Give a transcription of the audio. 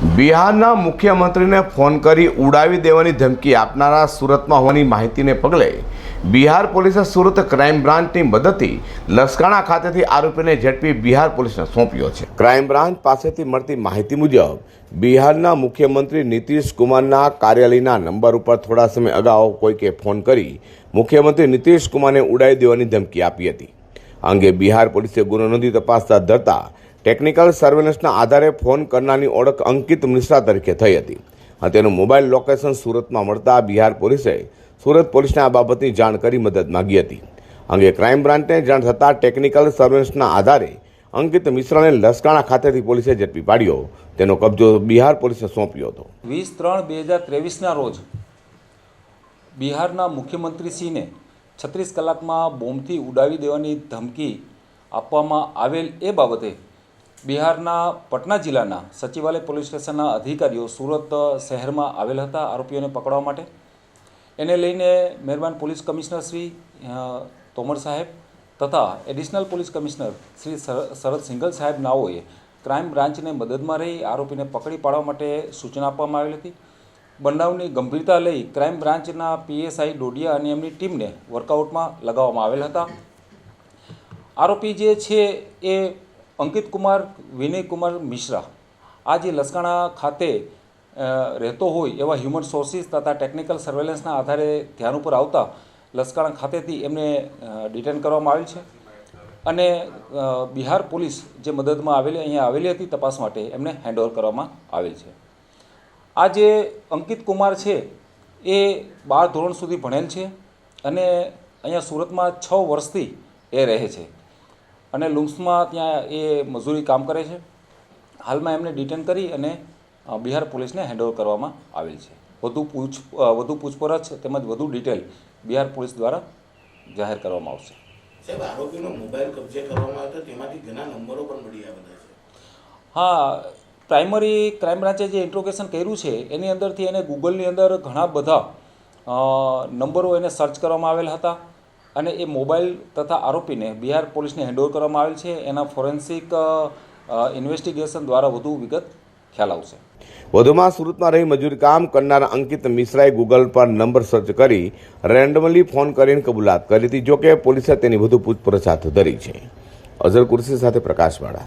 બિહારના મુખ્યમંત્રીને ફોન કરી ઉડાવી દેવાની ધમકી આપનારા સુરતમાં હોવાની માહિતીને પગલે બિહાર પોલીસે સુરત ક્રાઇમ બ્રાન્ચની મદદથી લસકાણા ખાતેથી આરોપીને ઝડપી બિહાર પોલીસને સોંપ્યો છે. ક્રાઇમ બ્રાન્ચ પાસેથી મળતી માહિતી મુજબ, બિહારના મુખ્યમંત્રી નીતિશ કુમારના કાર્યાલયના નંબર ઉપર થોડા સમય અગાઉ કોઈકે ફોન કરી મુખ્યમંત્રી નીતિશ કુમારને ઉડાવી દેવાની ધમકી આપી હતી. અંગે બિહાર પોલીસે ગુનો નોંધી તપાસતા ધરતા ટેકનિકલ સર્વેલન્સના આધારે ફોન કરનારની ઓળખ અંકિત મિશ્રા તરીકે થઈ હતી. અને તેનું મોબાઈલ લોકેશન સુરતમાં મળતા બિહાર પોલીસે સુરત પોલીસને આ બાબતની જાણ કરી મદદ માગી હતી. અંગે ક્રાઇમ બ્રાન્ચને જાણ થતાં ટેકનિકલ સર્વેલન્સના આધારે અંકિત મિશ્રાને લસકાણા ખાતેથી પોલીસે ઝડપી પાડ્યો. તેનો કબજો બિહાર પોલીસે સોંપ્યો હતો. વીસ ત્રણ બે હજાર ત્રેવીસના રોજ બિહારના મુખ્યમંત્રીશ્રીને છત્રીસ કલાકમાં બોમ્બથી ઉડાવી દેવાની ધમકી આપવામાં આવેલ એ બાબતે બિહારના પટના જિલ્લાના સચિવાલય પોલીસ સ્ટેશનના અધિકારીઓ સુરત શહેરમાં આવેલ હતા આરોપીઓને પકડવા માટે. એને લઈને મહેરબાન પોલીસ કમિશનર શ્રી તોમર સાહેબ તથા એડિશનલ પોલીસ કમિશનર શ્રી શર- શરદ સિંઘલ સાહેબ નાઓએ ક્રાઇમ બ્રાન્ચને મદદમાં રહી આરોપીને પકડી પાડવા માટે સૂચના આપવામાં આવેલી હતી. બનાવની ગંભીરતા લઈ ક્રાઇમ બ્રાન્ચના પીએસઆઈ ડોડિયા અને એમની ટીમને વર્કઆઉટમાં લગાવવામાં આવેલ હતા. આરોપી જે છે એ અંકિત કુમાર વિનય કુમાર મિશ્રા. આ જે લસકાણા ખાતે રહેતો હોય એવા હ્યુમન સોર્સિસ તથા ટેકનિકલ સર્વેલન્સના આધારે ધ્યાન ઉપર આવતા લસકાણા ખાતેથી એમને ડિટેન કરવામાં આવેલ છે. અને બિહાર પોલીસ જે મદદમાં આવેલી, અહીંયા આવેલી હતી તપાસ માટે એમને હેન્ડઓવર કરવામાં આવેલ છે. આ જે અંકિત કુમાર છે, એ બાર ધોરણ સુધી ભણેલ છે અને અહીંયા સુરતમાં છ વર્ષથી એ રહે છે. અને લુમ્સમાં ત્યાં એ મજૂરી કામ કરે છે. હાલમાં એમને ડિટેન કરી અને બિહાર પોલીસને હેન્ડઓવર કરવામાં આવેલ છે. વધુ પૂછ વધુ પૂછપરછ તેમજ વધુ ડિટેલ બિહાર પોલીસ દ્વારા જાહેર કરવામાં આવશે. સાહેબ આરોપીનો મોબાઈલ કબજે કરવામાં આવ્યો તેમાંથી ઘણા નંબરો પણ મળી આવ્યા છે હા પ્રાઇમરી ક્રાઇમ બ્રાન્ચે જે ઇન્ટ્રોગેશન કર્યું છે એની અંદરથી એને ગૂગલની અંદર ઘણા બધા નંબરો એને સર્ચ કરવામાં આવેલ હતા. અને એ મોબાઈલ તથા આરોપીને બિહાર પોલીસને હેન્ડઓવર કરવામાં આવેલ છે. એના ફોરેન્સિક ઇન્વેસ્ટિગેશન દ્વારા વધુ વિગત ખ્યાલ આવશે. વધુમાં સુરતમાં રહી મજૂરી કામ કરનાર અંકિત મિશ્રાએ ગૂગલ પર નંબર સર્ચ કરી રેન્ડમલી ફોન કરીને કબૂલાત કરી હતી, જોકે પોલીસે તેની વધુ પૂછપરછ હાથ ધરી છે. અઝર કુર્સી સાથે પ્રકાશવાળા.